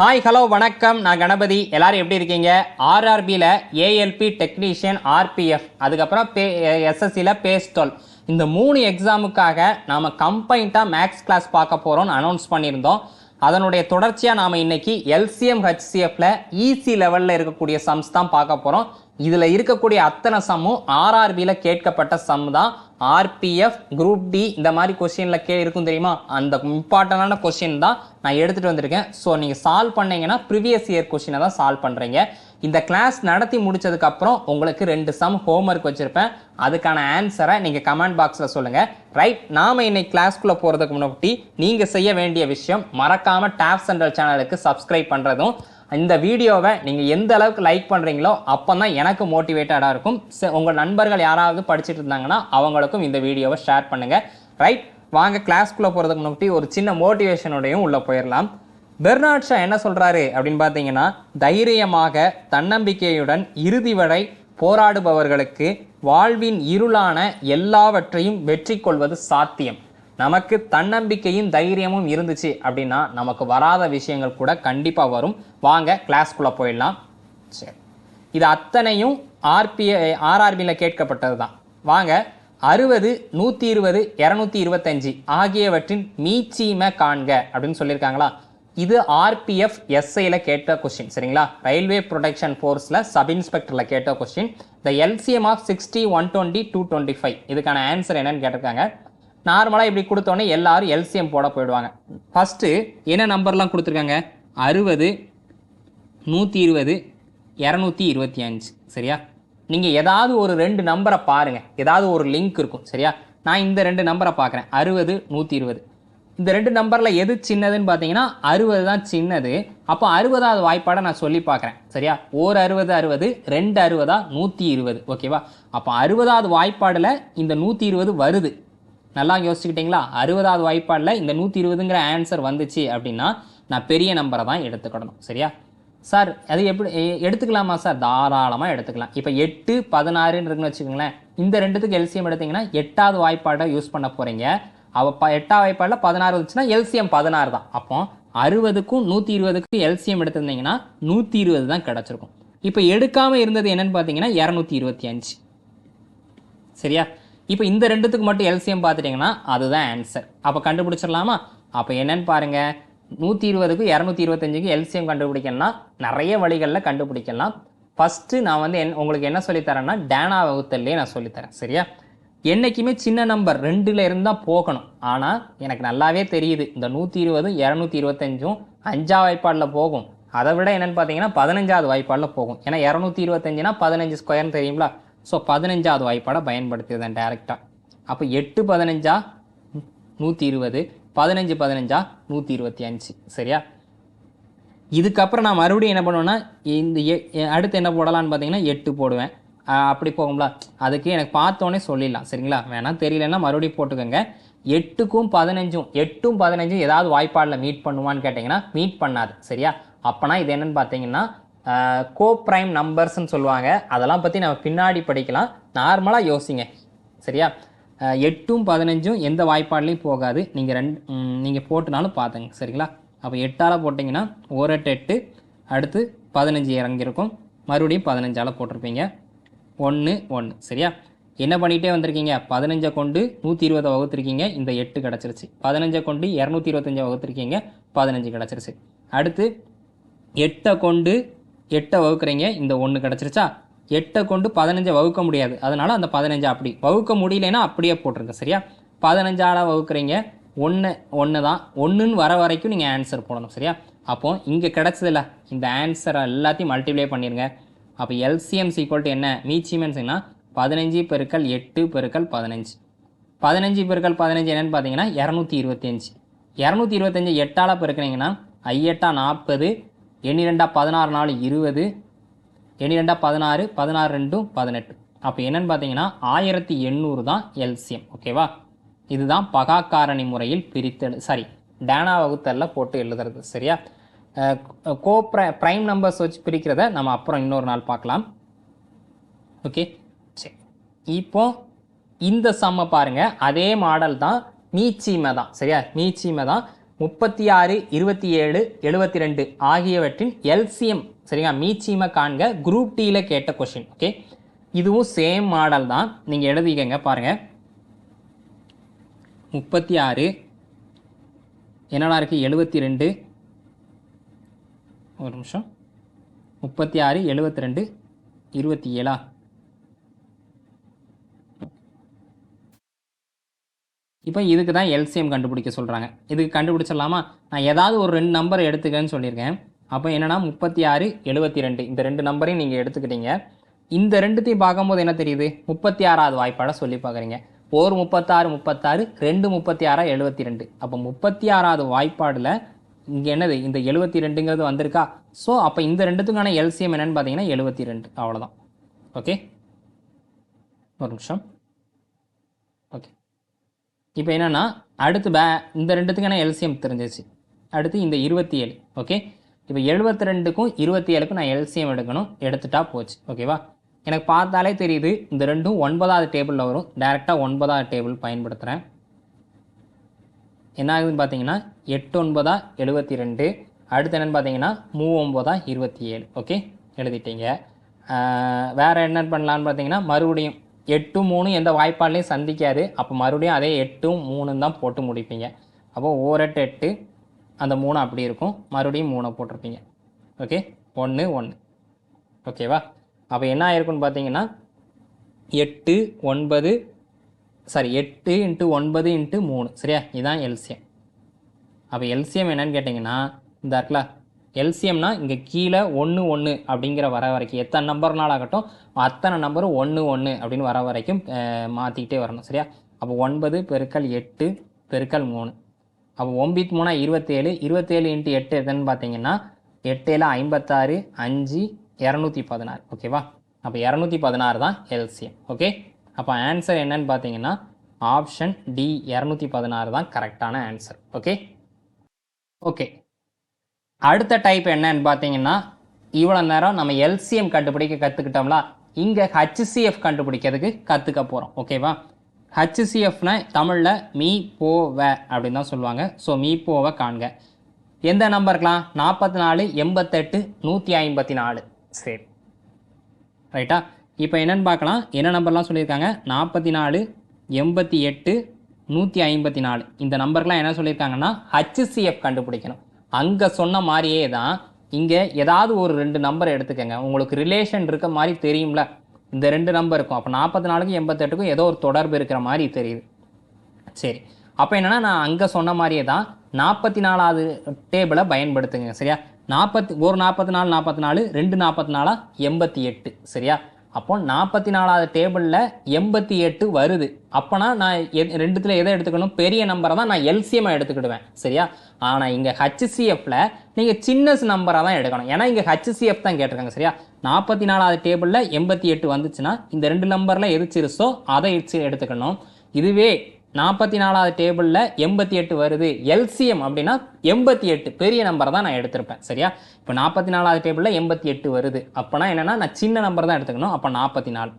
Hi hello வணக்கம். நான் கணபதி. எல்லாரும் எப்படி இருக்கீங்க? ஆர்ஆர்பியில் ஏஎல்பி டெக்னீஷியன் ஆர்பிஎஃப் அதுக்கப்புறம் பே எஸ்எஸ்சியில் பேஸ்டோல் இந்த மூணு எக்ஸாமுக்காக நாம் கம்பைண்டாக மேக்ஸ் கிளாஸ் பார்க்க போகிறோம்னு அனௌன்ஸ் பண்ணியிருந்தோம். அதனுடைய தொடர்ச்சியாக நாம் இன்னைக்கு எல்சிஎம் ஹெச்சிஎஃப்ல ஈஸி லெவலில் இருக்கக்கூடிய சம்ஸ் தான் பார்க்க போகிறோம் இதில் இருக்கக்கூடிய அத்தனை சம்மும் ஆர்ஆர்பியில் கேட்கப்பட்ட சம் தான். ஆர்பிஎஃப் குரூப் டி இந்த மாதிரி கொஸ்டினில் கே இருக்கும் தெரியுமா? அந்த இம்பார்ட்டண்டான கொஸ்டின் தான் நான் எடுத்துகிட்டு வந்திருக்கேன். ஸோ நீங்கள் சால்வ் பண்ணீங்கன்னா ப்ரீவியஸ் இயர் கொஸ்டினை தான் சால்வ் பண்ணுறீங்க இந்த கிளாஸ் நடத்தி முடிச்சதுக்கப்புறம் உங்களுக்கு ரெண்டு சம் ஹோம்ஒர்க் வச்சுருப்பேன். அதுக்கான ஆன்சரை நீங்கள் கமெண்ட் பாக்ஸில் சொல்லுங்கள் ரைட் நாம் இன்னைக்கு கிளாஸ்க்குள்ளே போகிறதுக்கு முன்னாடி நீங்கள் செய்ய வேண்டிய விஷயம் மறக்காமல் டேப் சென்ட்ரல் சேனலுக்கு சப்ஸ்கிரைப் பண்ணுறதும் இந்த வீடியோவை நீங்கள் எந்த அளவுக்கு லைக் பண்ணுறீங்களோ அப்போ தான் எனக்கு மோட்டிவேட்டடாக இருக்கும். உங்கள் நண்பர்கள் யாராவது படிச்சுட்டு இருந்தாங்கன்னா அவங்களுக்கும் இந்த வீடியோவை ஷேர் பண்ணுங்கள் ரைட் வாங்க கிளாஸ்க்குள்ளே போகிறதுக்கு முன்னாடி ஒரு சின்ன மோட்டிவேஷனோடையும் உள்ளே போயிடலாம் பெர்னாட் ஷா என்ன சொல்கிறாரு அப்படின்னு பார்த்தீங்கன்னா தைரியமாக தன்னம்பிக்கையுடன் இறுதி வரை போராடுபவர்களுக்கு வாழ்வின் இருளான எல்லாவற்றையும் வெற்றி கொள்வது சாத்தியம். நமக்கு தன்னம்பிக்கையும் தைரியமும் இருந்துச்சு அப்படின்னா நமக்கு வராத விஷயங்கள் கூட கண்டிப்பாக வரும். வாங்க கிளாஸ்க்குள்ளே போயிடலாம். சரி. இது அத்தனையும் ஆர்பிஐ ஆர்ஆர்பியில் கேட்கப்பட்டது தான் வாங்க அறுபது நூற்றி இருபது இரநூத்தி இருபத்தஞ்சி ஆகியவற்றின் மீச்சீமை காண்க அப்படின்னு சொல்லியிருக்காங்களா? இது ஆர்பிஎஃப் எஸ்ஐயில் கேட்ட கொஸ்டின் சரிங்களா? ரயில்வே ப்ரொடெக்ஷன் ஃபோர்ஸில் சப் இன்ஸ்பெக்டரில் கேட்ட question the LCM of sixty one twenty two twenty five இதுக்கான ஆன்சர் என்னன்னு கேட்டிருக்காங்க. நார்மலாக இப்படி கொடுத்தோன்னே எல்லாரும் எல்சிஎம் போட போயிடுவாங்க. ஃபஸ்ட்டு என்ன நம்பர்லாம் கொடுத்துருக்காங்க? அறுபது நூற்றி இருபது இரநூத்தி இருபத்தி அஞ்சு. சரியா? நீங்கள் ஏதாவது ஒரு ரெண்டு நம்பரை பாருங்கள் ஏதாவது ஒரு லிங்க் இருக்கும். சரியா? நான் இந்த ரெண்டு நம்பரை பார்க்குறேன். அறுபது நூற்றி இருபது. இந்த ரெண்டு நம்பரில் எது சின்னதுன்னு பார்த்தீங்கன்னா அறுபது தான் சின்னது. அப்போ அறுபதாவது வாய்ப்பாடை நான் சொல்லி பார்க்குறேன். சரியா? ஓர் அறுபது அறுபது ரெண்டு அறுபதா நூற்றி இருபது. ஓகேவா? அப்போ அறுபதாவது வாய்ப்பாடில் இந்த நூற்றி இருபது வருது. நல்லா யோசிச்சுக்கிட்டிங்களா? அறுபதாவது வாய்ப்பாடில் இந்த நூற்றி இருபதுங்கிற ஆன்சர் வந்துச்சு அப்படின்னா நான் பெரிய நம்பரை தான் எடுத்துக்கிடணும். சரியா? சார் அது எப்படி எடுத்துக்கலாமா சார் தாராளமாக எடுத்துக்கலாம். இப்போ எட்டு பதினாறுன்னு இருக்குன்னு வச்சுக்கோங்களேன். இந்த ரெண்டுத்துக்கு எல்சிஎம் எடுத்தீங்கன்னா எட்டாவது வாய்ப்பாடை யூஸ் பண்ண போகிறீங்க அவள் ப எட்டாவது வாய்ப்பாடில் பதினாறு வந்துச்சுன்னா எல்சிஎம் பதினாறு தான். அப்போ அறுபதுக்கும் நூற்றி இருபதுக்கும் எல்சிஎம் எடுத்திருந்தீங்கன்னா நூற்றி இருபது தான் கிடச்சிருக்கும். இப்போ எடுக்காமல் இருந்தது என்னென்னு பார்த்தீங்கன்னா இரநூத்தி இருபத்தி அஞ்சு. சரியா? இப்போ இந்த ரெண்டுத்துக்கு மட்டும் எல்சிஎம் பார்த்துட்டிங்கன்னா அதுதான் ஆன்சர் அப்போ கண்டுபிடிச்சிடலாமா? அப்போ என்னன்னு பாருங்கள் நூற்றி இருபதுக்கு இரநூத்தி இருபத்தஞ்சுக்கு எல்சிஎம் கண்டுபிடிக்கணும்னா நிறைய வழிகளில் கண்டுபிடிக்கலாம். ஃபஸ்ட்டு நான் வந்து என் உங்களுக்கு என்ன சொல்லித்தரேன்னா டேனா வகுத்தல்லே நான் சொல்லித்தரேன். சரியா? என்றைக்குமே சின்ன நம்பர் ரெண்டில் இருந்தால் போகணும். ஆனால் எனக்கு நல்லாவே தெரியுது. இந்த நூற்றி இருபதும் இரநூத்தி இருபத்தஞ்சும் அஞ்சாவது வாய்ப்பாடில் போகும். அதை விட என்னென்னு பார்த்தீங்கன்னா பதினஞ்சாவது வாய்ப்பாடில் போகும். ஏன்னா இரநூத்தி இருபத்தஞ்சுனா பதினஞ்சு ஸ்கொயர்னு தெரியுங்களா ஸோ பதினஞ்சாவது வாய்ப்பாடை பயன்படுத்தியதேன் டேரெக்டாக அப்போ எட்டு பதினஞ்சா நூற்றி இருபது பதினஞ்சு பதினஞ்சா நூற்றி இருபத்தி அஞ்சு. சரியா? இதுக்கப்புறம் நான் மறுபடியும் என்ன பண்ணுவேன்னா இந்த எ- அடுத்து என்ன போடலான்னு பார்த்தீங்கன்னா எட்டு போடுவேன். அப்படி போகும்ல? அதுக்கு எனக்கு பார்த்தோன்னே சொல்லிடலாம். சரிங்களா? வேணால் தெரியலன்னா மறுபடியும் போட்டுக்கோங்க. எட்டுக்கும் பதினஞ்சும் எட்டும் பதினஞ்சும் ஏதாவது வாய்ப்பாடில் மீட் பண்ணுவான்னு கேட்டிங்கன்னா மீட் பண்ணாது. சரியா? அப்போனா இது என்னன்னு பார்த்தீங்கன்னா கோ ப்ரைம் நம்பர்ஸ்னு சொல்லுவாங்க. அதெல்லாம் பற்றி நம்ம பின்னாடி படிக்கலாம். நார்மலாக யோசிங்க. சரியா? எட்டும் பதினஞ்சும் எந்த வாய்ப்பாடுலையும் போகாது. நீங்கள் ரெண்டு நீங்கள் போட்டுனாலும் பார்த்துங்க சரிங்களா? அப்போ எட்டால் போட்டிங்கன்னா ஒரு எட்டு எட்டு அடுத்து பதினஞ்சு இறங்கியிருக்கும். மறுபடியும் பதினஞ்சால் போட்டிருப்பீங்க. ஒன்று ஒன்று சரியா? என்ன பண்ணிகிட்டே வந்திருக்கீங்க? பதினஞ்சை கொண்டு நூற்றி இருபதை வகுத்துருக்கீங்க. இந்த எட்டு கிடச்சிருச்சு. பதினஞ்சை கொண்டு இரநூத்தி இருபத்தஞ்சை வகுத்துருக்கீங்க. பதினஞ்சு கிடச்சிருச்சு. அடுத்து எட்டை கொண்டு எட்டை வகுக்கிறீங்க இந்த ஒன்று கிடச்சிருச்சா? எட்டை கொண்டு பதினஞ்சை வகுக்க முடியாது. அதனால் அந்த பதினஞ்சை அப்படி. வகுக்க முடியலன்னா அப்படியே போட்டிருங்க சரியா? பதினஞ்சால் வகுக்கிறீங்க ஒன்று ஒன்று தான் ஒன்றுன்னு வர வரைக்கும் நீங்கள் ஆன்சர் போடணும் சரியா? அப்போ இங்கே கிடச்சதில்ல இந்த ஆன்சரை எல்லாத்தையும் மல்டிப்ளை பண்ணிடுங்க அப்போ எல்சிஎம் ஈக்குவல் டு என்ன? மீச்சிமென்ஸ்னா பதினஞ்சு பெருக்கள் எட்டு பெருக்கள் பதினஞ்சு. பதினஞ்சு பெருக்கள் பதினஞ்சு என்னென்னு பார்த்தீங்கன்னா இரநூத்தி இருபத்தஞ்சு. இரநூத்தி இருபத்தஞ்சி எட்டால் பெருக்கினீங்கன்னா ஐயெட்டா நாற்பது எண்ணிரெண்டா பதினாறு நாலு இருபது எண்ணிரெண்டா பதினாறு பதினாறு ரெண்டும் பதினெட்டு. அப்போ என்னன்னு பார்த்தீங்கன்னா ஆயிரத்தி எண்ணூறு தான் எல்சிஎம் ஓகேவா? இதுதான் பகாக்காரணி முறையில் பிரித்தெடு சாரி டேனா வகுத்தல்ல போட்டு எழுதுறது சரியா? கோ ப்ரை ப்ரைம் நம்பர்ஸ் வச்சு பிரிக்கிறத நம்ம அப்புறம் இன்னொரு நாள் பார்க்கலாம் ஓகே? சரி. இப்போ இந்த சம்மை பாருங்கள் அதே மாடல் தான் மீச்சீமை தான் சரியா? மீச்சீமை தான் முப்பத்தி ஆறு இருபத்தி ஏழு எழுபத்தி ரெண்டு ஆகியவற்றின் எல்சிஎம் சரிங்களா மீச்சியமை காண்க குரூப் டியில் கேட்ட கொஷின் ஓகே இதுவும் சேம் மாடல் தான். நீங்கள் எழுதிக்கங்க பாருங்கள் முப்பத்தி ஆறு என்னடா இருக்குது எழுபத்தி ரெண்டு ஒரு நிமிஷம். முப்பத்தி ஆறு எழுபத்தி ரெண்டு இருபத்தி ஏழா இப்போ இதுக்கு தான் எல்சிஎம் கண்டுபிடிக்க சொல்கிறாங்க இதுக்கு கண்டுபிடிச்சிடலாமா? நான் ஏதாவது ஒரு ரெண்டு நம்பர் எடுத்துக்கன்னு சொல்லியிருக்கேன். அப்போ என்னென்னா முப்பத்தி ஆறு எழுபத்தி ரெண்டு இந்த ரெண்டு நம்பரையும் நீங்கள் எடுத்துக்கிட்டீங்க. இந்த ரெண்டுத்தையும் பார்க்கும்போது என்ன தெரியுது? முப்பத்தி ஆறாவது வாய்ப்பாட சொல்லி பார்க்குறீங்க. ஒரு முப்பத்தாறு முப்பத்தாறு ரெண்டு முப்பத்தி ஆறா எழுபத்தி ரெண்டு அப்போ முப்பத்தி ஆறாவது வாய்ப்பாடில் இங்கே என்னது? இந்த எழுபத்தி ரெண்டுங்கிறது வந்திருக்கா? ஸோ அப்போ இந்த ரெண்டுத்துக்கான எல்சிஎம் என்னென்னு பார்த்தீங்கன்னா எழுபத்தி ரெண்டு அவ்வளோதான் ஓகே ஒரு நிமிஷம். இப்போ என்னென்னா அடுத்து பே இந்த ரெண்டுத்துக்கான எல்சிஎம் தெரிஞ்சிச்சு. அடுத்து இந்த இருபத்தி ஏழு ஓகே இப்போ எழுபத்தி ரெண்டுக்கும் இருபத்தி ஏழுக்கும் நான் எல்சிஎம் எடுக்கணும். எடுத்துட்டா போச்சு ஓகேவா எனக்கு பார்த்தாலே தெரியுது இந்த ரெண்டும் ஒன்பதாவது டேபிளில் வரும். டேரெக்டாக ஒன்பதாவது டேபிள் பயன்படுத்துகிறேன் என்ன ஆகுதுன்னு பார்த்தீங்கன்னா எட்டு ஒன்பதா எழுபத்தி ரெண்டு அடுத்து என்னென்னு பார்த்தீங்கன்னா மூ ஒம்பதா இருபத்தி ஏழு ஓகே எழுதிட்டீங்க. வேறு வேற என்ன பண்ணலான்னு பார்த்தீங்கன்னா மறுபடியும் எட்டு மூணு எந்த வாய்ப்பாலையும் சந்திக்காது. அப்போ மறுபடியும் அதே எட்டும் மூணும் தான் போட்டு முடிப்பீங்க. அப்போ ஓரெட்டு எட்டு அந்த மூணு அப்படி இருக்கும். மறுபடியும் மூணை போட்டிருப்பீங்க. ஓகே? ஒன்று ஒன்று ஓகேவா? அப்போ என்ன ஆயிருக்குன்னு பார்த்தீங்கன்னா எட்டு ஒன்பது சாரி எட்டு இன்ட்டு ஒன்பது இன்ட்டு மூணு. சரியா? இதுதான் எல்சியம். அப்போ எல்சியம் என்னன்னு கேட்டிங்கன்னா இந்த இருக்குல்ல எல்சிஎம்னா இங்கே கீழே ஒன்று ஒன்று அப்படிங்கிற வர வரைக்கும். எத்தனை நம்பர்னால் ஆகட்டும் அத்தனை நம்பரும் ஒன்று ஒன்று அப்படின்னு வர வரைக்கும் மாற்றிக்கிட்டே வரணும் சரியா? அப்போ ஒன்பது பெருக்கல் எட்டு பெருக்கல் மூணு. அப்போ ஒம்பித் மூணா இருபத்தேழு இருபத்தேழு இன்ட்டு எட்டு எதுன்னு பார்த்தீங்கன்னா எட்டேல ஐம்பத்தாறு அஞ்சு இரநூத்தி பதினாறு. ஓகேவா அப்போ இரநூத்தி பதினாறு தான் எல்சிஎம். ஓகே அப்போ ஆன்சர் என்னன்னு பார்த்தீங்கன்னா ஆப்ஷன் டி இரநூத்தி பதினாறு தான் கரெக்டான ஆன்சர் ஓகே ஓகே அடுத்த டைப் என்னன்னு பார்த்தீங்கன்னா இவ்வளோ நேரம் நம்ம எல்சிஎம் கண்டுபிடிக்க கற்றுக்கிட்டோம்ல இங்கே ஹச்சிசிஎஃப் கண்டுபிடிக்கிறதுக்கு கற்றுக்க போகிறோம் ஓகேவா ஹச்சிசிஎஃப்னா தமிழில் மீ போ வ அப்படின்னு தான் சொல்லுவாங்க. ஸோ மீ போவை காண்க. எந்த நம்பருக்கலாம் நாற்பத்தி நாலு எண்பத்தெட்டு நூற்றி ஐம்பத்தி நாலு சரி ரைட்டா இப்போ என்னென்னு பார்க்கலாம். என்ன நம்பர்லாம் சொல்லியிருக்காங்க? நாற்பத்தி நாலு எண்பத்தி எட்டு நூற்றி ஐம்பத்தி நாலு இந்த நம்பருக்குலாம் என்ன சொல்லியிருக்காங்கன்னா ஹச்சிசிஎஃப் கண்டுபிடிக்கணும். அங்கே சொன்ன மாதிரியே தான் இங்கே ஏதாவது ஒரு ரெண்டு நம்பர் எடுத்துக்கங்க. உங்களுக்கு ரிலேஷன் இருக்க மாதிரி தெரியும்ல? இந்த ரெண்டு நம்பர் இருக்கும். அப்போ நாற்பத்தி நாலுக்கும் எண்பத்தெட்டுக்கும் ஏதோ ஒரு தொடர்பு இருக்கிற மாதிரி தெரியுது. சரி. அப்போ என்னன்னா நான் அங்கே சொன்ன மாதிரியே தான் நாற்பத்தி நாலாவது டேபிளை பயன்படுத்துங்க. சரியா? நாற்பத்தி ஒரு நாற்பத்தி நாலு நாற்பத்தி நாலு ரெண்டு நாற்பத்தி நாலா எண்பத்தி எட்டு. சரியா? அப்போ நாற்பத்தி நாலாவது டேபிளில் எண்பத்தி எட்டு வருது. அப்போனா நான் எ- ரெண்டுத்தில் எதை எடுத்துக்கணும்? பெரிய நம்பரை தான் நான் எல்சிஎம்மாக எடுத்துக்கிடுவேன். சரியா? ஆனால் இங்கே ஹச்சிசிஎஃப்பில் நீங்கள் சின்ன நம்பராக தான் எடுக்கணும். ஏன்னா இங்கே ஹச்சிசிஎஃப் தான் கேட்டிருக்காங்க. சரியா? நாற்பத்தி நாலாவது டேபிளில் எண்பத்தி எட்டு வந்துச்சுன்னா இந்த ரெண்டு நம்பரில் எது சிறுசோ அதை எடுத்து எடுத்துக்கணும். இதுவே நாற்பத்தி நாலாவது டேபிளில் எண்பத்தி எட்டு வருது. எல்சிஎம் அப்படின்னா எண்பத்தி எட்டு. பெரிய நம்பரை தான் நான் எடுத்திருப்பேன். சரியா? இப்போ நாற்பத்தி நாலாவது டேபிளில் எண்பத்தி எட்டு வருது. அப்போனா என்னென்னா நான் சின்ன நம்பர் தான் எடுத்துக்கணும். அப்போ நாற்பத்தி நாலு.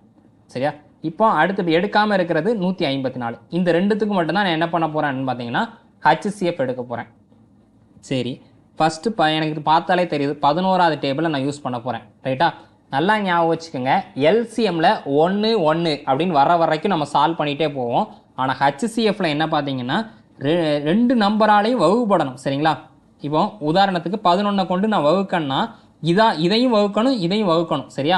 சரியா? இப்போ அடுத்து எடுக்காமல் இருக்கிறது நூற்றி ஐம்பத்தி நாலு. இந்த ரெண்டுத்துக்கு மட்டும்தான் நான் என்ன பண்ண போகிறேன்னு பார்த்தீங்கன்னா ஹச்சிசிஎஃப் எடுக்க போகிறேன் சரி. ஃபஸ்ட்டு ப எனக்கு இது பார்த்தாலே தெரியுது. பதினோராவது டேபிளை நான் யூஸ் பண்ண போகிறேன் ரைட்டா? நல்லா ஞாபகம் வச்சுக்கோங்க. எல்சிஎம்மில் ஒன்று ஒன்று அப்படின்னு வர வரைக்கும் நம்ம சால்வ் பண்ணிகிட்டே போவோம். ஆனால் ஹச்சிஎஃப்பில் என்ன பார்த்தீங்கன்னா ரெ- ரெண்டு நம்பராலையும் வகுப்படணும் சரிங்களா? இப்போ உதாரணத்துக்கு பதினொன்றை கொண்டு நான் வகுக்கன்னா இதா இதையும் வகுக்கணும் இதையும் வகுக்கணும் சரியா?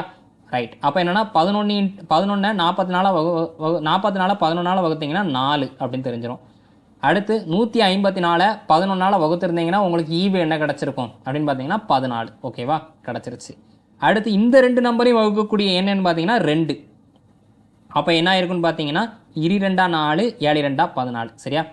ரைட் அப்போ என்னென்னா பதினொன்று பதினொன்று நாற்பத்தி நாலாக வகு வகு நாற்பத்தி நாலாக பதினொன்றால் வகுத்தீங்கன்னா நாலு அப்படின்னு தெரிஞ்சிடும் அடுத்து நூற்றி ஐம்பத்தி நாலு பதினொன்றால் வகுத்திருந்தீங்கன்னா உங்களுக்கு ஈவு என்ன கிடச்சிருக்கும்? அப்படின்னு பார்த்தீங்கன்னா பதினாலு. ஓகேவா கிடச்சிருச்சு. அடுத்து இந்த ரெண்டு நம்பரையும் வகுக்கக்கூடிய என்னன்னு பார்த்தீங்கன்னா ரெண்டு. அப்போ என்ன ஆயிருக்குன்னு பார்த்தீங்கன்னா இரு ரெண்டா நாலு ஏழு ரெண்டா பதினாலு. சரியா?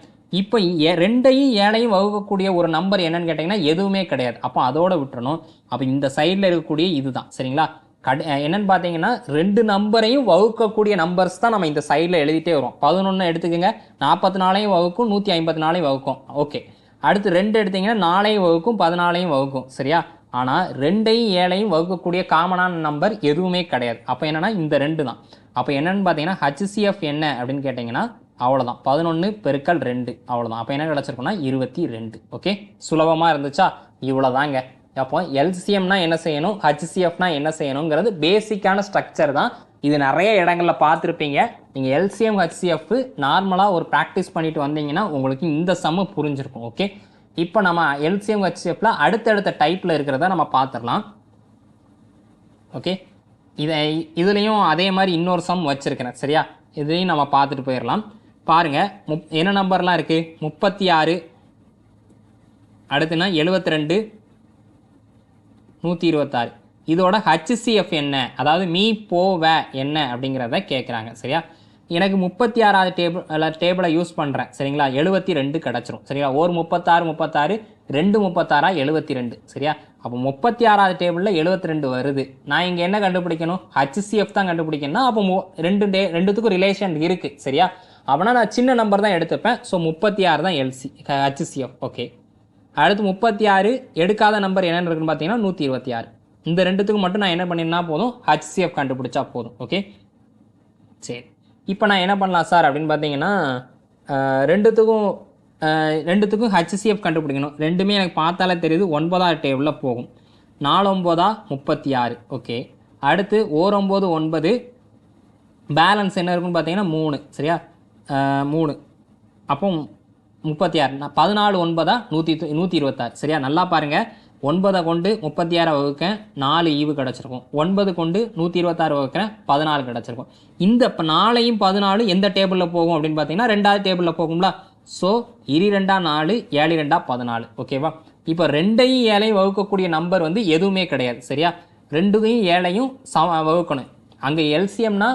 இப்போ ஏ ரெண்டையும் ஏழையும் வகுக்கக்கூடிய ஒரு நம்பர் என்னன்னு கேட்டிங்கன்னா எதுவுமே கிடையாது. அப்போ அதோட விட்டுறணும். அப்போ இந்த சைடில் இருக்கக்கூடிய இதுதான். சரிங்களா? கடை என்னன்னு பார்த்தீங்கன்னா ரெண்டு நம்பரையும் வகுக்கக்கூடிய நம்பர்ஸ் தான் நம்ம இந்த சைடில் எழுதிட்டே வரும். பதினொன்று எடுத்துக்கோங்க. நாற்பத்தி நாலையும் வகுக்கும் நூற்றி ஐம்பத்தி நாலையும் வகுக்கும். ஓகே. அடுத்து ரெண்டு எடுத்தீங்கன்னா நாலையும் வகுக்கும் பதினாலையும் வகுக்கும். சரியா? ஆனால் ரெண்டையும் ஏழையும் வகுக்கக்கூடிய காமனான நம்பர் எதுவுமே கிடையாது. அப்போ என்னென்னா இந்த ரெண்டு தான். அப்போ என்னென்னு பார்த்தீங்கன்னா ஹச்சிஎஃப் என்ன அப்படின்னு கேட்டிங்கன்னா அவ்வளோதான் பதினொன்று பெருக்கல் ரெண்டு அவ்வளோதான் அப்போ என்ன கிடச்சிருக்குன்னா இருபத்தி ரெண்டு. ஓகே சுலபமாக இருந்துச்சா? இவ்வளோதாங்க அப்போ எல்சிஎம்னா என்ன செய்யணும்? ஹச்சிசிஎஃப்னா என்ன செய்யணுங்கிறது பேசிக்கான ஸ்ட்ரக்சர் தான். இது நிறைய இடங்களில் பார்த்துருப்பீங்க. நீங்கள் எல்சிஎம் ஹச்சிஎஃப் நார்மலாக ஒரு ப்ராக்டிஸ் பண்ணிட்டு வந்தீங்கன்னா உங்களுக்கு இந்த சம்மு புரிஞ்சிருக்கும். ஓகே இப்போ நம்ம எல்சிஎம் ஹச்சிஎஃப்ல அடுத்தடுத்த டைப்பில் இருக்கிறத நம்ம பார்த்துடலாம். ஓகே இதை இதுலேயும் அதே மாதிரி இன்னொரு சம் வச்சுருக்கிறேன். சரியா? இதையும் நம்ம பார்த்துட்டு போயிடலாம். பாருங்கள் முப் என்ன நம்பர்லாம் இருக்குது முப்பத்தி ஆறு அடுத்துனா எழுபத்தி ரெண்டு நூற்றி இருபத்தாறு. இதோட ஹச்சிசிஎஃப் என்ன? அதாவது மீ போவ என்ன அப்படிங்கிறத கேட்குறாங்க சரியா? எனக்கு முப்பத்தி ஆறாவது டேபிள் டேபிளை யூஸ் பண்ணுறேன் சரிங்களா? எழுபத்தி ரெண்டு கிடச்சிரும். சரிங்களா? ஒரு முப்பத்தாறு முப்பத்தாறு ரெண்டு முப்பத்தாறா எழுபத்தி ரெண்டு? சரியா? அப்போ முப்பத்தி ஆறாவது டேபிளில் எழுபத்தி ரெண்டு வருது. நான் இங்கே என்ன கண்டுபிடிக்கணும்? ஹச்சிசிஎஃப் தான் கண்டுபிடிக்கணும்னா அப்போ மு- ரெண்டு டே ரெண்டுத்துக்கும் ரிலேஷன் இருக்குது சரியா? அப்படின்னா நான் சின்ன நம்பர் தான் எடுத்துப்பேன். ஸோ முப்பத்தி ஆறு தான் எல்சி ஹச்சிசிஎஃப் ஓகே அடுத்து முப்பத்தி ஆறு எடுக்காத நம்பர் என்னென்னு இருக்குன்னு பார்த்தீங்கன்னா நூற்றி இருபத்தி ஆறு. இந்த ரெண்டுத்துக்கு மட்டும் நான் என்ன பண்ணினா போதும்? ஹச்சிசிஎஃப் கண்டுபிடிச்சா போதும். ஓகே சரி. இப்போ நான் என்ன பண்ணலாம் சார் அப்படின்னு பார்த்தீங்கன்னா ரெண்டுத்துக்கும் ரெண்டுத்துக்கும் ஹெச்சிஎஃப் கண்டுபிடிக்கணும். ரெண்டுமே எனக்கு பார்த்தாலே தெரியுது ஒன்பதாவது டேபிளில் போகும். நாலொம்போதா முப்பத்தி ஆறு ஓகே. அடுத்து ஓர் ஒன்பது. பேலன்ஸ் என்ன இருக்குன்னு பார்த்தீங்கன்னா மூணு. சரியா? மூணு. அப்போ முப்பத்தி ஆறு நான் பதினாலு ஒன்பதா நூற்றி நூற்றி இருபத்தாறு. சரியா? நல்லா பாருங்கள் ஒன்பதை கொண்டு முப்பத்தி ஆறை வகுக்க நாலு ஈவு கிடச்சிருக்கும். ஒன்பது கொண்டு நூற்றி இருபத்தாறு வகுக்கிறேன் பதினாலு கிடச்சிருக்கும். இந்த இப்போ நாளையும் பதினாலு எந்த டேபிளில் போகும் அப்படின்னு பார்த்தீங்கன்னா ரெண்டாவது டேபிளில் போகும்ல? ஸோ இரு ரெண்டா நாலு ஏழு ரெண்டா பதினாலு. ஓகேவா இப்போ ரெண்டையும் ஏழையும் வகுக்கக்கூடிய நம்பர் வந்து எதுவுமே கிடையாது. சரியா? ரெண்டுத்தையும் ஏழையும் சம வகுக்கணும். அங்கே எல்சிஎம்னா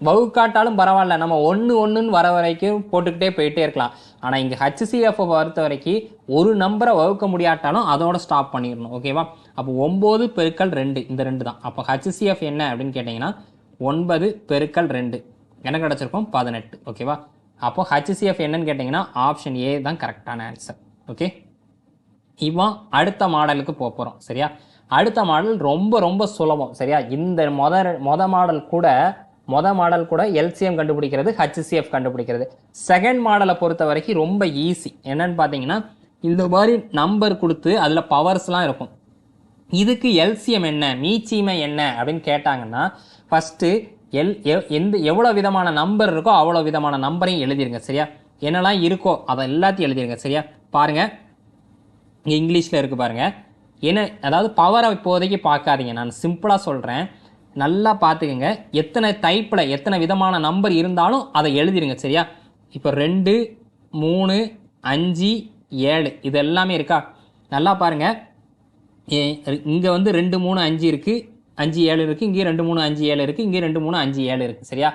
வகுக்காட்டாலும் பரவாயில்ல. நம்ம ஒன்று ஒன்றுன்னு வர வரைக்கும் போட்டுக்கிட்டே போயிட்டே இருக்கலாம். ஆனால் இங்கே ஹச்சிசிஎஃப் பொறுத்த வரைக்கும் ஒரு நம்பரை வகுக்க முடியாட்டாலும் அதோட ஸ்டாப் பண்ணிடணும் ஓகேவா அப்போ ஒம்பது பெருக்கல் ரெண்டு இந்த ரெண்டு தான். அப்போ ஹச்சிசிஎஃப் என்ன அப்படின்னு கேட்டிங்கன்னா ஒன்பது பெருக்கல் ரெண்டு. என்ன கிடச்சிருக்கும் பதினெட்டு ஓகேவா அப்போ ஹச்சிசிஎஃப் என்னன்னு கேட்டிங்கன்னா ஆப்ஷன் ஏ தான் கரெக்டான ஆன்சர் ஓகே இவன் அடுத்த மாடலுக்கு போக போகிறோம் சரியா? அடுத்த மாடல் ரொம்ப ரொம்ப சுலபம் சரியா? இந்த மொத மொத மாடல் கூட மொதல் மாடல் கூட எல்சிஎம் கண்டுபிடிக்கிறது ஹச்சிசிஎஃப் கண்டுபிடிக்கிறது. செகண்ட் மாடலை பொறுத்த வரைக்கும் ரொம்ப ஈஸி என்னன்னு பார்த்தீங்கன்னா இந்த மாதிரி நம்பர் கொடுத்து அதில் பவர்ஸ்லாம் இருக்கும். இதுக்கு எல்சிஎம் என்ன மீச்சீமை என்ன அப்படின்னு கேட்டாங்கன்னா ஃபஸ்ட்டு எல் எ- எந்த எவ்வளோ விதமான நம்பர் இருக்கோ அவ்வளோ விதமான நம்பரையும் எழுதிருங்க சரியா? என்னெல்லாம் இருக்கோ அதை எல்லாத்தையும் எழுதிருங்க சரியா? பாருங்கள் இங்கே இங்கிலீஷில் இருக்குது பாருங்கள் என்ன அதாவது பவரை இப்போதைக்கு பார்க்காதீங்க. நான் சிம்பிளாக சொல்கிறேன் நல்லா பார்த்துக்கங்க. எத்தனை டைப்பில் எத்தனை விதமான நம்பர் இருந்தாலும் அதை எழுதிடுங்க சரியா? இப்போ ரெண்டு மூணு அஞ்சு ஏழு இது எல்லாமே இருக்கா? நல்லா பாருங்கள் இங்கே வந்து ரெண்டு மூணு அஞ்சு இருக்குது அஞ்சு ஏழு இருக்குது இங்கேயும் ரெண்டு மூணு அஞ்சு ஏழு இருக்குது இங்கேயும் ரெண்டு மூணு அஞ்சு ஏழு இருக்குது சரியா?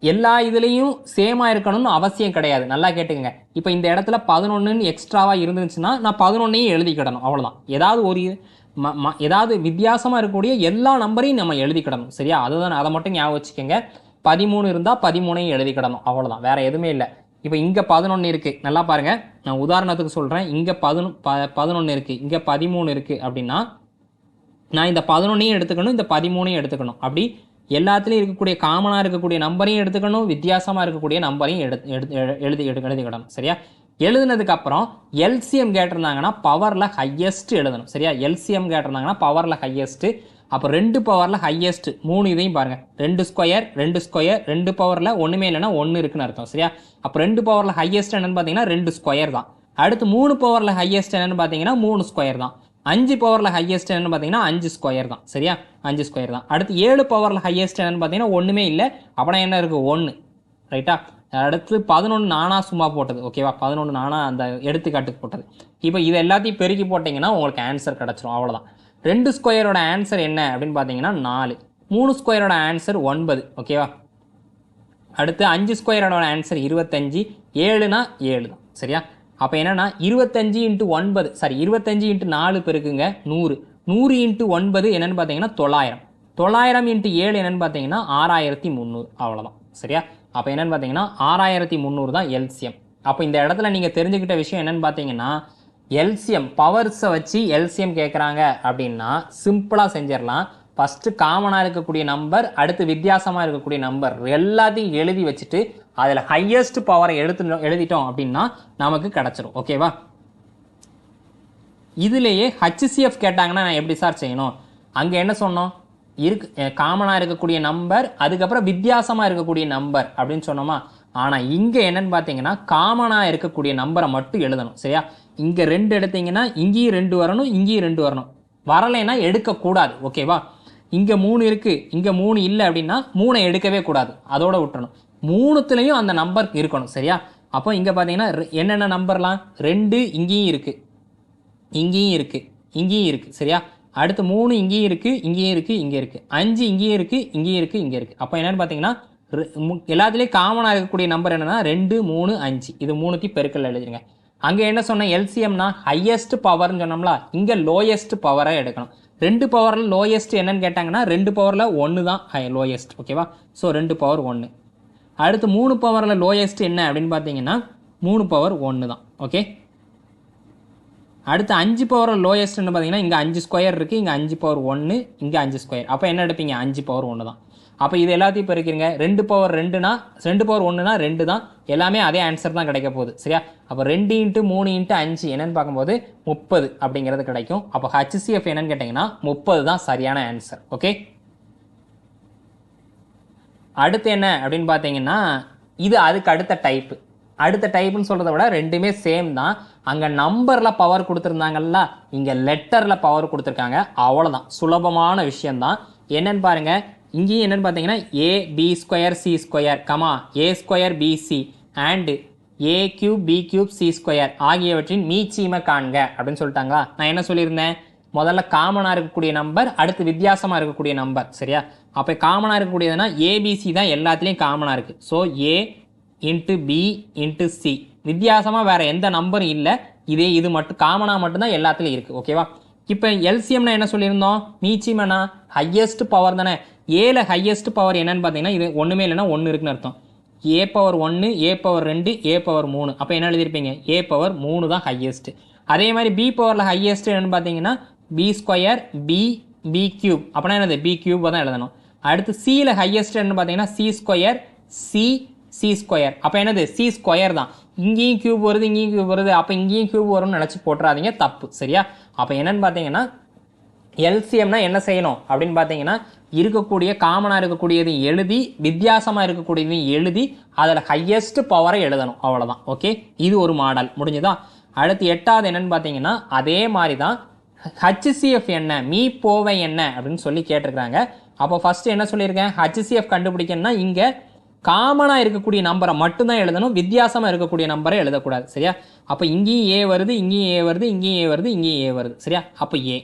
எல்லா இதுலேயும் சேமாக இருக்கணும்னு அவசியம் கிடையாது. நல்லா கேட்டுக்கங்க. இப்போ இந்த இடத்துல பதினொன்றுன்னு எக்ஸ்ட்ராவாக இருந்துச்சுன்னா நான் பதினொன்னையும் எழுதிக்கிடணும். அவ்வளோதான் ஏதாவது ஒரு இது- ம ம ஏதாவது வித்தியாசமாக இருக்கக்கூடிய எல்லா நம்பரையும் நம்ம எழுதிக்கிடணும் சரியா? அதுதான் அதை மட்டும் ஞாபகம் வச்சுக்கோங்க. பதிமூணு இருந்தால் பதிமூணையும் எழுதிக்கிடணும் அவ்வளோதான் வேறு எதுவுமே இல்லை. இப்போ இங்கே பதினொன்று இருக்குது நல்லா பாருங்கள் நான் உதாரணத்துக்கு சொல்கிறேன் இங்கே பதினொ ப பதினொன்று இருக்குது இங்கே பதிமூணு இருக்குது அப்படின்னா நான் இந்த பதினொன்னையும் எடுத்துக்கணும் இந்த பதிமூணையும் எடுத்துக்கணும். அப்படி எல்லாத்துலேயும் இருக்கக்கூடிய காமனாக இருக்கக்கூடிய நம்பரையும் எடுத்துக்கணும் வித்தியாசமாக இருக்கக்கூடிய நம்பரையும் எடுத்து எழுதி எடு எழுதிக்கிடணும் சரியா? எழுதுனதுக்கு அப்புறம் எல்சிஎம் கேட்டிருந்தாங்கன்னா பவரில் ஹையஸ்ட் எழுதணும். சரியா? எல்சிஎம் கேட்டிருந்தாங்கன்னா பவரில் ஹையஸ்ட்டு அப்போ ரெண்டு பவரில் ஹையஸ்ட் மூணு இதையும் பாருங்கள் ரெண்டு ஸ்கொயர் ரெண்டு ஸ்கொயர் ரெண்டு பவரில் ஒன்றுமே இல்லைன்னா ஒன்று இருக்குன்னு அர்த்தம். சரியா? அப்போ ரெண்டு பவரில் ஹையஸ்ட் என்னென்னு பார்த்தீங்கன்னா ரெண்டு ஸ்கொயர் தான். அடுத்து மூணு பவரில் ஹையஸ்ட் என்னன்னு பார்த்தீங்கன்னா மூணு ஸ்கொயர் தான். அஞ்சு பவரில் ஹையஸ்ட் என்னன்னு பார்த்தீங்கன்னா அஞ்சு ஸ்கொயர் தான். சரியா? அஞ்சு ஸ்கொயர் தான். அடுத்து ஏழு பவரில் ஹையஸ்ட் என்னென்னு பார்த்தீங்கன்னா ஒன்றுமே இல்லை. அப்படின்னா என்ன இருக்குது ஒன்று ரைட்டா அடுத்து பதினொன்று நானாக சும்மா போட்டது ஓகேவா பதினொன்று நானாக அந்த எடுத்துக்காட்டுக்கு போட்டது. இப்போ இது எல்லாத்தையும் பெருக்கி போட்டிங்கன்னா உங்களுக்கு ஆன்சர் கிடச்சிரும் அவ்வளோதான் ரெண்டு ஸ்கொயரோட ஆன்சர் என்ன அப்படின்னு பார்த்தீங்கன்னா நாலு. மூணு ஸ்கொயரோட ஆன்சர் ஒன்பது ஓகேவா அடுத்து அஞ்சு ஸ்கொயரோட ஆன்சர் இருபத்தஞ்சு ஏழுனா ஏழு தான் சரியா? அப்போ என்னென்னா இருபத்தஞ்சு இன்ட்டு ஒன்பது சாரி இருபத்தஞ்சு இன்ட்டு நாலு பெருக்குங்க நூறு. நூறு இன்ட்டு ஒன்பது என்னன்னு பார்த்தீங்கன்னா தொள்ளாயிரம். தொள்ளாயிரம் இன்ட்டு ஏழு என்னென்னு பார்த்தீங்கன்னா ஆறாயிரத்தி முந்நூறு அவ்வளோதான் சரியா? அப்போ என்னென்னு பார்த்தீங்கன்னா ஆறாயிரத்தி முந்நூறு தான் எல்சிஎம் அப்போ இந்த இடத்துல நீங்கள் தெரிஞ்சுக்கிட்ட விஷயம் என்னன்னு பார்த்தீங்கன்னா எல்சிஎம் பவர்ஸை வச்சு எல்சிஎம் கேட்குறாங்க அப்படின்னா சிம்பிளாக செஞ்சிடலாம். ஃபஸ்ட்டு காமனாக இருக்கக்கூடிய நம்பர் அடுத்து வித்தியாசமாக இருக்கக்கூடிய நம்பர் எல்லாத்தையும் எழுதி வச்சுட்டு அதில் ஹையஸ்ட் பவரை எடுத்து எழுதிட்டோம் அப்படின்னா நமக்கு கிடச்சிரும். ஓகேவா இதுலேயே ஹச்சிசிஎஃப் கேட்டாங்கன்னா நான் எப்படி சார் செய்யணும்? அங்கே என்ன சொன்னோம்? இருக்கு காமனாக இருக்கக்கூடிய நம்பர் அதுக்கப்புறம் வித்தியாசமாக இருக்கக்கூடிய நம்பர் அப்படின்னு சொன்னோமா? ஆனால் இங்கே என்னன்னு பார்த்தீங்கன்னா காமனாக இருக்கக்கூடிய நம்பரை மட்டும் எழுதணும் சரியா? இங்கே ரெண்டு எடுத்தீங்கன்னா இங்கேயும் ரெண்டு வரணும் இங்கேயும் ரெண்டு வரணும். வரலைன்னா எடுக்கக்கூடாது ஓகேவா இங்கே மூணு இருக்குது இங்கே மூணு இல்லை அப்படின்னா மூணை எடுக்கவே கூடாது அதோட விட்டுறணும். மூணுத்துலேயும் அந்த நம்பர் இருக்கணும் சரியா? அப்போ இங்கே பார்த்தீங்கன்னா என்னென்ன நம்பர்லாம் ரெண்டு இங்கேயும் இருக்குது இங்கேயும் இருக்குது இங்கேயும் இருக்குது சரியா? அடுத்து மூணு இங்கேயும் இருக்குது இங்கேயும் இருக்குது இங்கே இருக்குது அஞ்சு இங்கேயும் இருக்குது இங்கேயும் இருக்குது இங்கே இருக்குது அப்போ என்னென்னு பார்த்தீங்கன்னா எல்லாத்துலேயும் காமனாக இருக்கக்கூடிய நம்பர் என்னென்னா ரெண்டு மூணு அஞ்சு. இது மூணுத்தையும் பெருக்கல் எழுதிருங்க. அங்கே என்ன சொன்னேன் எல்சிஎம்னா ஹையஸ்ட் பவர்னு சொன்னோம்ல இங்கே லோயஸ்ட் பவராக எடுக்கணும். ரெண்டு பவரில் லோயஸ்ட் என்னன்னு கேட்டாங்கன்னா ரெண்டு பவரில் ஒன்று தான் ஹை லோயஸ்ட் ஓகேவா ஸோ ரெண்டு பவர் ஒன்று அடுத்து மூணு பவரில் லோயஸ்ட் என்ன அப்படின்னு பார்த்தீங்கன்னா மூணு பவர் ஒன்று தான். ஓகே அடுத்து அஞ்சு பவர் லோயஸ்ட்னு பார்த்தீங்கன்னா இங்கே அஞ்சு ஸ்கொயர் இருக்குது இங்கே அஞ்சு பவர் ஒன்று இங்கே அஞ்சு ஸ்கொயர் அப்போ என்ன எடுப்பீங்க? அஞ்சு பவர் ஒன்று தான். அப்போ இது எல்லாத்தையும் பெருக்கிறீங்க ரெண்டு பவர் ரெண்டுனா ரெண்டு பவர் ஒன்றுனா ரெண்டு தான். எல்லாமே அதே ஆன்சர் தான் கிடைக்க போகுது. சரியா? அப்போ ரெண்டு இன்ட்டு மூணு இன்ட்டு அஞ்சு என்னென்னு பார்க்கும்போது முப்பது அப்படிங்கிறது கிடைக்கும். அப்போ ஹச்சிஎஃப் என்னன்னு கேட்டிங்கன்னா முப்பது தான் சரியான ஆன்சர் ஓகே அடுத்து என்ன அப்படின்னு பார்த்தீங்கன்னா இது அதுக்கு அடுத்த டைப்பு அடுத்த டைப்புன்னு சொல்கிறத விட ரெண்டுமே சேம் தான். அங்கே நம்பரில் பவர் கொடுத்துருந்தாங்கல்ல இங்கே லெட்டரில் பவர் கொடுத்துருக்காங்க. அவ்வளோதான் சுலபமான விஷயந்தான் என்னன்னு பாருங்கள் இங்கேயும் என்னென்னு பார்த்தீங்கன்னா A B square C square comma A square BC and A cube B cube C square ஆகியவற்றின் மீச்சீமை காண்க. அப்படின்னு சொல்லிட்டாங்களா? நான் என்ன சொல்லியிருந்தேன்? முதல்ல காமனாக இருக்கக்கூடிய நம்பர் அடுத்து வித்தியாசமாக இருக்கக்கூடிய நம்பர் சரியா? அப்போ காமனாக இருக்கக்கூடியதுன்னா ஏபிசி தான் எல்லாத்துலேயும் காமனாக இருக்குது so A into B into C வித்தியாசமாக வேறு எந்த நம்பரும் இல்லை. இதே இது மட்டும் காமனாக மட்டும்தான் எல்லாத்துலேயும் இருக்குது ஓகேவா இப்போ எல்சிஎம்னா என்ன சொல்லியிருந்தோம்? மீச்சிமனா ஹையஸ்ட் பவர் தானே. ஏல ஹையஸ்ட் பவர் என்னன்னு பார்த்தீங்கன்னா இது ஒன்றுமே இல்லைன்னா ஒன்று இருக்குன்னு அர்த்தம். ஏ பவர் ஒன்று ஏ பவர் ரெண்டு ஏ பவர் மூணு. அப்போ என்ன எழுதியிருப்பீங்க? ஏ பவர் மூணு தான் ஹையஸ்ட்டு அதே மாதிரி பி பவரில் ஹையஸ்ட் என்னென்னு பார்த்தீங்கன்னா B square B B cube அப்படின்னா என்னது? பி கியூப் தான் எழுதணும். அடுத்து சியில் ஹையஸ்ட் என்னன்னு பார்த்தீங்கன்னா C square C C square அப்போ என்னது? சி ஸ்கொயர் தான். இங்கேயும் கியூப் வருது இங்கேயும் கியூப் வருது அப்போ இங்கேயும் கியூப் வரும்னு நினச்சி போட்டுறாதீங்க. தப்பு. சரியா? அப்போ என்னன்னு பார்த்தீங்கன்னா எல்சிஎம்னா என்ன செய்யணும்? அப்படின்னு பார்த்தீங்கன்னா இருக்கக்கூடிய காமனாக இருக்கக்கூடியதையும் எழுதி வித்தியாசமாக இருக்கக்கூடியதையும் எழுதி அதில் ஹையஸ்ட் பவரை எழுதணும். அவ்வளோதான் ஓகே இது ஒரு மாடல் முடிஞ்சுதா? அடுத்து எட்டாவது என்னன்னு பார்த்தீங்கன்னா அதே மாதிரி தான் ஹச்சிசிஎஃப் என்ன? மீ போவை என்ன? அப்படின்னு சொல்லி கேட்டிருக்கிறாங்க. அப்போ ஃபஸ்ட்டு என்ன சொல்லியிருக்கேன்? ஹச்சிசிஎஃப் கண்டுபிடிக்கணும்னா இங்கே காமனாக இருக்கக்கூடிய நம்பரை மட்டும்தான் எழுதணும் வித்தியாசமாக இருக்கக்கூடிய நம்பரை எழுதக்கூடாது சரியா? அப்போ இங்கேயும் ஏ வருது இங்கேயும் ஏ வருது இங்கேயும் ஏ வருது இங்கேயும் ஏ வருது சரியா? அப்போ ஏ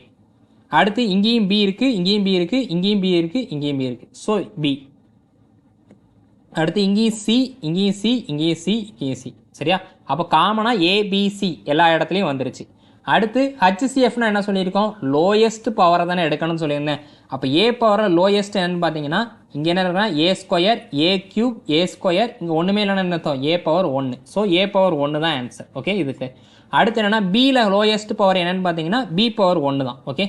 அடுத்து இங்கேயும் பி இருக்குது இங்கேயும் பி இருக்குது இங்கேயும் பி இருக்குது இங்கேயும் பி இருக்குது ஸோ பி அடுத்து இங்கேயும் சி இங்கேயும் சி இங்கேயும் சி இங்கேயும் சி சரியா? அப்போ காமனாக ஏபிசி எல்லா இடத்துலையும் வந்துருச்சு. அடுத்து ஹச்சிசிஎஃப்னா என்ன சொல்லியிருக்கோம்? லோயஸ்ட் பவரை தானே எடுக்கணும்னு சொல்லியிருந்தேன். அப்போ ஏ பவரை லோயஸ்ட் என்னன்னு பார்த்தீங்கன்னா இங்கே என்ன இருக்குன்னா A square A cube A square இங்கே ஒன்றுமே இல்லைன்னு என்ன அர்த்தம்? ஏ பவர் ஒன்று ஸோ ஏ பவர் ஒன்று தான் ஆன்சர் ஓகே இதுக்கு. அடுத்து என்னென்னா பியில் லோயஸ்ட் பவர் என்னன்னு பார்த்தீங்கன்னா பி பவர் ஒன்று தான். ஓகே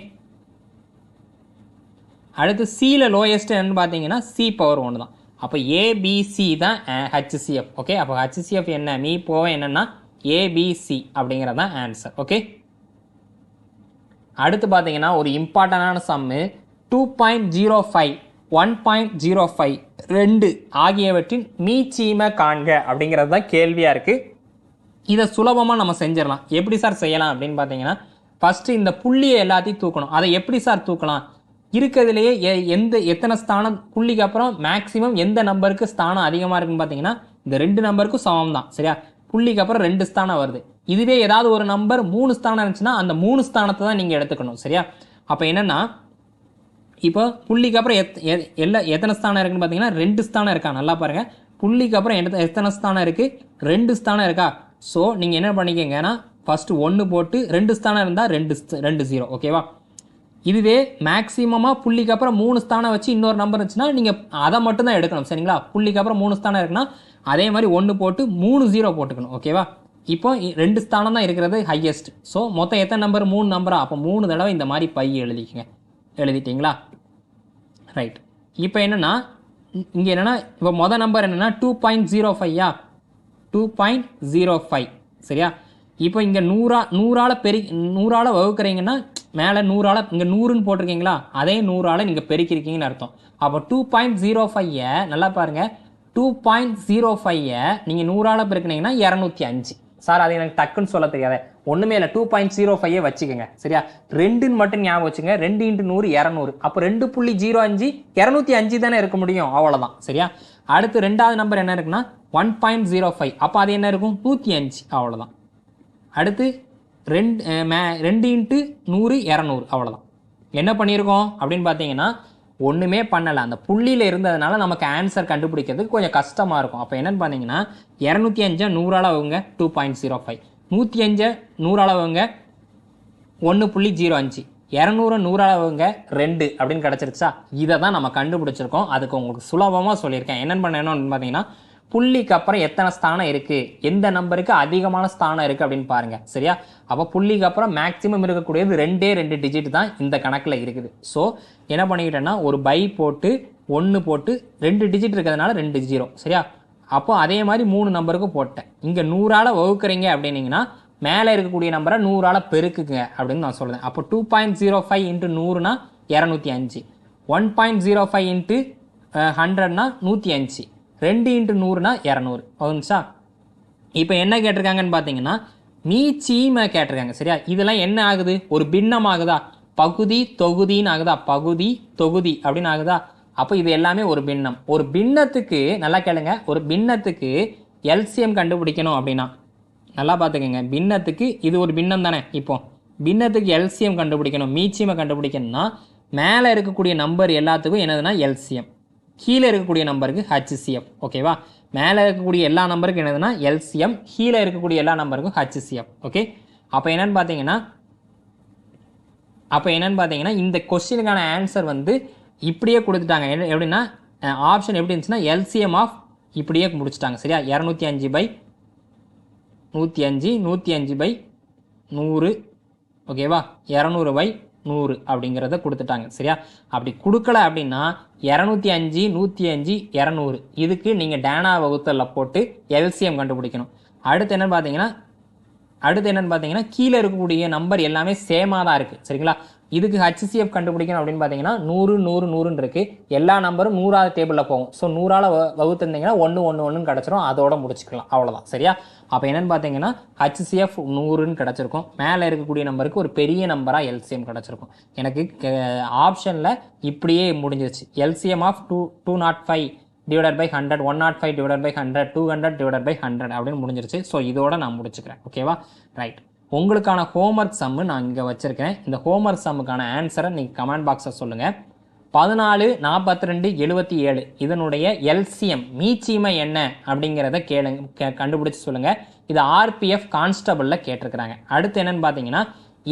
அடுத்து சியில் லோயஸ்ட் என்னன்னு பார்த்தீங்கன்னா சி பவர் ஒன்று தான். அப்போ ஏபிசி தான் ஹச்சிசிஎஃப் ஓகே அப்போ ஹச்சிசிஎஃப் என்ன? மீ போவ என்னென்னா ஏபிசி அப்படிங்கிறது தான் ஆன்சர் ஓகே அடுத்து பார்த்தீங்கன்னா ஒரு இம்பார்ட்டண்டான சம்மு two point zero five one point zero five ரெண்டு ஆகியவற்றின் மீச்சீமை காண்க அப்படிங்கிறது தான் கேள்வியாக இருக்குது இதை சுலபமாக நம்ம செஞ்சிடலாம். எப்படி சார் செய்யலாம் அப்படின்னு பார்த்தீங்கன்னா ஃபஸ்ட்டு இந்த புள்ளியை எல்லாத்தையும் தூக்கணும். அதை எப்படி சார் தூக்கலாம்? இருக்கிறதுலையே எ- எந்த எத்தனை ஸ்தானம்? புள்ளிக்கு அப்புறம் மேக்ஸிமம் எந்த நம்பருக்கு ஸ்தானம் அதிகமாக இருக்குன்னு பார்த்தீங்கன்னா இந்த ரெண்டு நம்பருக்கும் சமம் தான் சரியா? புள்ளிக்கு அப்புறம் ரெண்டு ஸ்தானம் வருது. இதுவே ஏதாவது ஒரு நம்பர் மூணு ஸ்தானம் இருந்துச்சுன்னா அந்த மூணு ஸ்தானத்தை தான் நீங்கள் எடுத்துக்கணும். சரியா? அப்போ என்னென்னா இப்போ புள்ளிக்கு அப்புறம் எத் எ- எல்லா எத்தனை ஸ்தானம் இருக்குன்னு பார்த்தீங்கன்னா ரெண்டு ஸ்தானம் இருக்கா? நல்லா பாருங்கள் புள்ளிக்கு அப்புறம் எந்த எத்தனை ஸ்தானம் இருக்குது ரெண்டு ஸ்தானம் இருக்கா? ஸோ நீங்கள் என்ன பண்ணிக்கங்கன்னா ஃபஸ்ட்டு ஒன்று போட்டு ரெண்டு ஸ்தானம் இருந்தால் ரெண்டு ஸ்த- ரெண்டு ஜீரோ ஓகேவா இதுவே மேக்ஸிமமாக புள்ளிக்கு அப்புறம் மூணு ஸ்தானம் வச்சு இன்னொரு நம்பர் இருந்துச்சுன்னா நீங்கள் அதை மட்டும் தான் எடுக்கணும் சரிங்களா? புள்ளிக்கு அப்புறம் மூணு ஸ்தானம் இருக்குன்னா அதே மாதிரி ஒன்று போட்டு மூணு ஜீரோ போட்டுக்கணும் ஓகேவா இப்போ ரெண்டு ஸ்தானம் தான் இருக்கிறது ஹையஸ்ட் ஸோ மொத்தம் எத்தனை நம்பர் மூணு நம்பரா அப்போ மூணு தடவை இந்த மாதிரி பை எழுதிக்கங்க. எழுதிட்டீங்களா? ரைட் இப்போ என்னென்னா இங்கே என்னென்னா இப்போ மொதல் நம்பர் என்னென்னா டூ பாயிண்ட் ஜீரோ ஃபைவ்யா டூ பாயிண்ட் ஜீரோ ஃபைவ் சரியா? இப்போ இங்கே நூறா நூறால் பெரி நூறால் வகுக்கிறீங்கன்னா மேலே நூறால் இங்கே நூறுன்னு போட்டிருக்கீங்களா? அதே நூறால் நீங்கள் பெருக்கிருக்கீங்கன்னு அர்த்தம். அப்போ டூ பாயிண்ட் ஜீரோ ஃபைவை நல்லா பாருங்கள் டூ பாயிண்ட் ஜீரோ ஃபைவை நீங்கள் நூறால் பெருக்கினீங்கன்னா இரநூத்தி அஞ்சு. சார் அது எனக்கு டக்குன்னு சொல்ல தெரியாத. ஒன்றுமே இல்லை. டூ பாயிண்ட் ஜீரோ ஃபைவ் வச்சுக்கோங்க. சரியா? ரெண்டுன்னு மட்டும் ஞாபகம் வச்சுங்க. ரெண்டு இன்ட்டு நூறு இரநூறு. அப்போ ரெண்டு புள்ளி ஜீரோ அஞ்சு இரநூத்தி அஞ்சு தானே இருக்க முடியும்? அவ்வளோதான் சரியா? அடுத்து ரெண்டாவது நம்பர் என்ன இருக்குன்னா ஒன் பாயிண்ட் ஜீரோ ஃபைவ் அப்போ அது என்ன இருக்கும்? நூற்றி அஞ்சு. அவ்வளோதான் அடுத்து ரெண்டு மே ரெண்டு இன்ட்டு நூறு இரநூறு. அவ்வளோதான் என்ன பண்ணியிருக்கோம்? அப்படின்னு பார்த்தீங்கன்னா ஒன்றுமே பண்ணலை. அந்த புள்ளியில் இருந்ததுனால நமக்கு ஆன்சர் கண்டுபிடிக்கிறதுக்கு கொஞ்சம் கஷ்டமாக இருக்கும். அப்போ என்னென்னு பார்த்தீங்கன்னா இரநூத்தி அஞ்சா நூறால் அவங்க டூ பாயிண்ட் ஜீரோ ஃபைவ் நூற்றி அஞ்சை நூறால் ஒன்று புள்ளி ஜீரோ அஞ்சு. இரநூறு நூறளவுங்க ரெண்டு அப்படின்னு கிடச்சிருச்சா? இதை தான் நம்ம கண்டுபிடிச்சிருக்கோம். அதுக்கு உங்களுக்கு சுலபமாக சொல்லியிருக்கேன். என்னென்னு பண்ணணும் பார்த்தீங்கன்னா புள்ளிக்கு அப்புறம் எத்தனை ஸ்தானம் இருக்குது எந்த நம்பருக்கு அதிகமான ஸ்தானம் இருக்குது அப்படின்னு பாருங்கள் சரியா? அப்போ புள்ளிக்கு அப்புறம் மேக்ஸிமம் இருக்கக்கூடியது ரெண்டே ரெண்டு டிஜிட் தான் இந்த கணக்கில் இருக்குது. ஸோ என்ன பண்ணிக்கிட்டேன்னா ஒரு பை போட்டு ஒன்று போட்டு ரெண்டு டிஜிட் இருக்கிறதுனால ரெண்டு ஜீரோ சரியா? அப்போ அதே மாதிரி மூணு நம்பருக்கும் போட்டேன். இங்கே நூறால் வகுக்கிறீங்க அப்படின்னீங்கன்னா மேலே இருக்கக்கூடிய நம்பரை நூறால் பெருக்குங்க அப்படின்னு நான் சொல்லுவேன் அப்போ two point zero five into நூறுனா இரநூத்தி அஞ்சு. One point zero five into ஹண்ட்ரட்னா நூற்றி அஞ்சு. ரெண்டு இன்ட்டு நூறுனா இரநூறு. ஓகேங்களா இப்போ என்ன கேட்டிருக்காங்கன்னு பார்த்தீங்கன்னா மீ சீமை கேட்டிருக்காங்க. சரியா? இதெல்லாம் என்ன ஆகுது? ஒரு பின்னம் ஆகுதா பகுதி தொகுதின்னு ஆகுதா? பகுதி தொகுதி அப்படின்னு ஆகுதா? அப்போ இது எல்லாமே ஒரு பின்னம். ஒரு பின்னத்துக்கு நல்லா கேளுங்க ஒரு பின்னத்துக்கு எல்சிஎம் கண்டுபிடிக்கணும் அப்படின்னா நல்லா பார்த்துக்கோங்க. பின்னத்துக்கு இது ஒரு பின்னம் தானே இப்போ. பின்னத்துக்கு எல்சிஎம் கண்டுபிடிக்கணும் மீச்சியமை கண்டுபிடிக்கணும்னா மேலே இருக்கக்கூடிய நம்பர் எல்லாத்துக்கும் என்னதுன்னா எல்சிஎம் கீழே இருக்கக்கூடிய நம்பருக்கு ஹச்சிசிஎஃப் ஓகேவா? மேலே இருக்கக்கூடிய எல்லா நம்பருக்கும் என்னதுன்னா எல்சிஎம் கீழே இருக்கக்கூடிய எல்லா நம்பருக்கும் ஹச்சிசிஎஃப் ஓகே? அப்போ என்னென்னு பார்த்தீங்கன்னா அப்போ என்னன்னு பார்த்தீங்கன்னா இந்த கொஸ்டினுக்கான ஆன்சர் வந்து இப்படியே கொடுத்துட்டாங்க. என்ன எப்படின்னா ஆப்ஷன் எப்படி இருந்துச்சுன்னா எல்சிஎம் ஆஃப் இப்படியே முடிச்சிட்டாங்க. சரியா? இரநூத்தி அஞ்சு பை நூற்றி அஞ்சு நூற்றி அஞ்சு பை நூறு. ஓகேவா இரநூறு பை நூறு அப்படிங்கிறத கொடுத்துட்டாங்க. சரியா? அப்படி கொடுக்கல அப்படின்னா இரநூத்தி அஞ்சு நூற்றி அஞ்சு இரநூறு. இதுக்கு நீங்கள் டேனா வகுத்தலில் போட்டு எல்சிஎம் கண்டுபிடிக்கணும். அடுத்து என்ன பார்த்தீங்கன்னா அடுத்து என்னன்னு பார்த்தீங்கன்னா கீழே இருக்கக்கூடிய நம்பர் எல்லாமே சேமாக தான் இருக்குது சரிங்களா? இதுக்கு ஹச்சிசிஎஃப் கண்டுபிடிக்கணும் அப்படின்னு பார்த்தீங்கன்னா நூறு நூறு நூறுன்னு இருக்குது எல்லா நம்பரும் நூறாவது டேபிளில் போகும். ஸோ நூறால் வ வகுத்துருந்தீங்கன்னா ஒன்று ஒன்று ஒன்றுன்னு கிடச்சிரும். அதோட முடிச்சுக்கலாம். அவ்வளோதான் சரியா? அப்போ என்னென்னு பார்த்தீங்கன்னா ஹச்சிசிஎஃப் நூறுன்னு கிடச்சிருக்கும். மேலே இருக்கக்கூடிய நம்பருக்கு ஒரு பெரிய நம்பராக எல்சிஎம் கிடச்சிருக்கும். எனக்கு ஆப்ஷனில் இப்படியே முடிஞ்சிருச்சு. LCM of two two nought five divided by hundred one nought five divide by hundred two hundred divide by hundred அப்படின்னு முடிஞ்சிருச்சு. ஸோ இதோட நான் முடிச்சுக்கிறேன். ஓகேவா ரைட் உங்களுக்கான ஹோம்ஒர்க் சம்மு நான் இங்கே வச்சுருக்கேன் இந்த ஹோம்ஒர்க் சம்முக்கான ஆன்சரை நீங்கள் கமெண்ட் பாக்ஸில் சொல்லுங்கள் பதினாலு நாற்பத்தி ரெண்டு எழுபத்தி ஏழு. இதனுடைய எல்சிஎம் மீச்சிமை என்ன அப்படிங்கிறத கேளுங்க கே கண்டுபிடிச்சி சொல்லுங்கள் இது ஆர்பிஎஃப் கான்ஸ்டபிளில் கேட்டிருக்கிறாங்க. அடுத்து என்னென்னு பார்த்தீங்கன்னா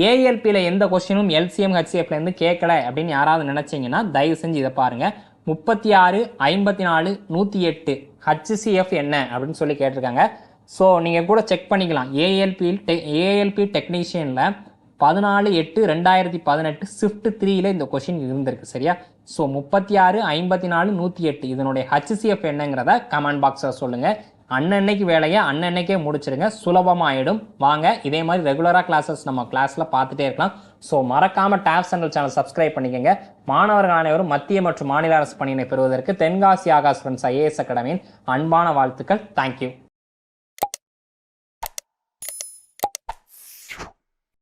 ஏஎல்பியில் எந்த கொஸ்டினும் எல்சிஎம் ஹெச்சிஎஃப்லேருந்து கேட்கல அப்படின்னு யாராவது நினச்சிங்கன்னா தயவு செஞ்சு இதை பாருங்கள் முப்பத்தி ஆறு ஐம்பத்தி நாலு நூற்றி எட்டு ஹச்சிசிஎஃப் என்ன அப்படின்னு சொல்லி கேட்டிருக்காங்க. ஸோ நீங்கள் கூட செக் பண்ணிக்கலாம். ஏஎல்பி டெ ஏஎல்பி டெக்னீஷியனில் பதினாலு எட்டு ரெண்டாயிரத்தி பதினெட்டு ஷிஃப்ட் த்ரீயில் இந்த கொஷின் இருந்திருக்கு சரியா? ஸோ முப்பத்தி ஆறு ஐம்பத்தி நாலு நூற்றி எட்டு இதனுடைய ஹச்சிசிஎஃப் என்னங்கிறத கமெண்ட் பாக்ஸில் சொல்லுங்கள் அன்னன்னைக்கு வேலையை அன்னன்னைக்கே முடிச்சிருங்க. சுலபமாயிடும். வாங்க இதே மாதிரி ரெகுலராக கிளாஸஸ் நம்ம கிளாஸில் பார்த்துட்டே இருக்கலாம். ஸோ மறக்காமல் டேப் சென்ட்ரல் சேனல் சப்ஸ்கிரைப் பண்ணிக்கங்க. மாணவர்கள் அனைவரும் மத்திய மற்றும் மாநில அரசு பணியினை பெறுவதற்கு தென்காசி ஆகாஷ் ஃப்ரெண்ட்ஸ் ஐஏஎஸ் அகாடமியின் அன்பான வாழ்த்துக்கள். Thank you